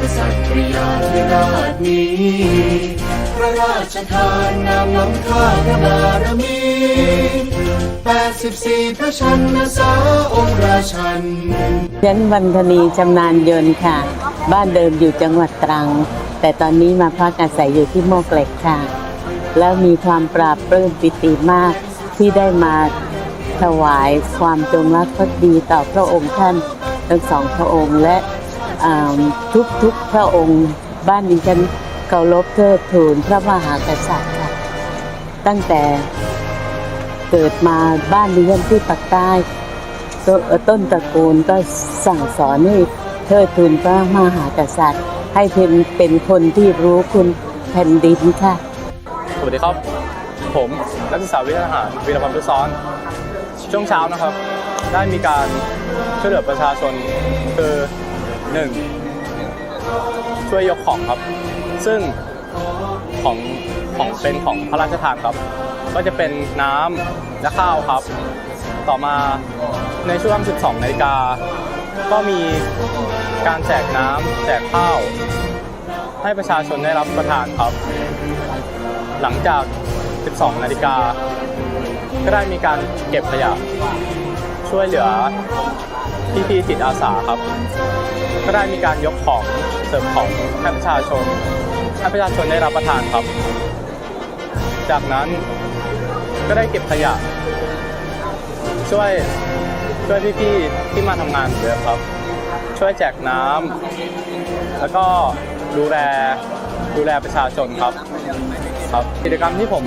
กษัตริยาธิราชนี้ พระราชทานนามล้ำค่าพระบารมี 84 พระชนษาองค์ราชันฉันวันธนีชำนาญยนต์ค่ะ บ้านเดิมอยู่จังหวัดตรัง แต่ตอนนี้มาพักอาศัยอยู่ที่โมกเหล็กค่ะ แล้วมีความปราบปลื้มปิติมากที่ได้มาถวายความจงรักภักดีต่อพระองค์ท่านทั้งสองพระองค์และ ทุกทุกๆพระองค์บ้านดิฉันเคารพเทิดทูนพระมหากษัตริย์ค่ะตั้งแต่เกิดมาบ้านดิฉันที่ปากใต้ต้นต้นตระกูลก็สั่งสอนให้เทิดทูนพระมหากษัตริย์ ให้เป็นเป็นคนที่รู้คุณแผ่นดินค่ะสวัสดีครับ ผมนักศึกษาวิทยาทหารวีรพันธ์พุซ้อน ช่วงเช้านะครับ ได้มีการช่วยเหลือประชาชนคือ หนึ่งช่วยยกของครับ ซึ่งของของเป็นของพระราชทานครับ ก็จะเป็นน้ำและข้าวครับ ต่อมาในช่วง 12นาฬิกา ก็มีการแจกน้ำแจกข้าว ให้ประชาชนได้รับประทานครับ หลังจาก 12นาฬิกา ก็ได้มีการเก็บขยะ ช่วยเหลือพี่ๆจิตอาสาครับ ก็ได้มีการยกของเสร์ฟของให้ประชาชนให้ประชาชนได้รับประทานครับ จากนั้นก็ได้เก็บขยะ ช่วยช่วยพี่ๆที่มาทำงานเหมือนเดิมครับ ช่วยแจกน้ำแล้วก็ดูแลดูแลประชาชนครับครับ กิจกรรมที่ผม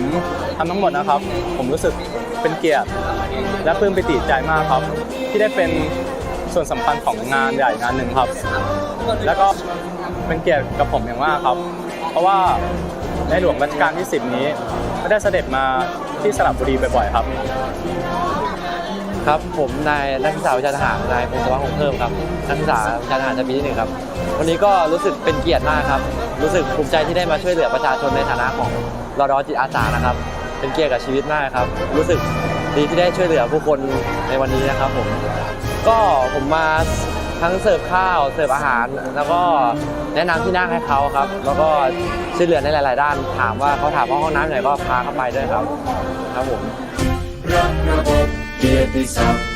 ทำทั้งหมดนะครับ ผมรู้สึก เป็นเกียรติ และปลื้มปิติใจมากครับ ที่ได้เป็นส่วนสำคัญของงานใหญ่งานหนึ่งครับ แล้วก็เป็นเกียรติกับผมอย่างมากครับ เพราะว่าในหลวงรัชกาลที่ 10 นี้ก็ได้เสด็จมาที่สระบุรีบ่อยๆครับ ครับผมนายนักศึกษาวิชาทหารนายพงศวัฒน์คงเพิ่มครับนักศึกษาวิชาทหารชั้นปีที่หนึ่งครับ วันนี้ก็รู้สึกเป็นเกียรติมากครับ รู้สึกภูมิใจที่ได้มาช่วยเหลือประชาชนในฐานะของรอดอจิตอาสานะครับ เป็นเกียรติกับชีวิตมากครับ รู้สึกดีที่ได้ช่วยเหลือผู้คนในวันนี้นะครับผมก็ผมมาทั้งเสิร์ฟข้าวเสิร์ฟอาหาร แล้วก็แนะนำที่นั่งให้เขาครับ แล้วก็ช่วยเหลือในหลาย ๆ ด้าน ถามว่าเขาถามว่าห้องน้ำไหนก็พาเข้าไปด้วยครับ ครับผมรักระบบเกียรติศักดิ์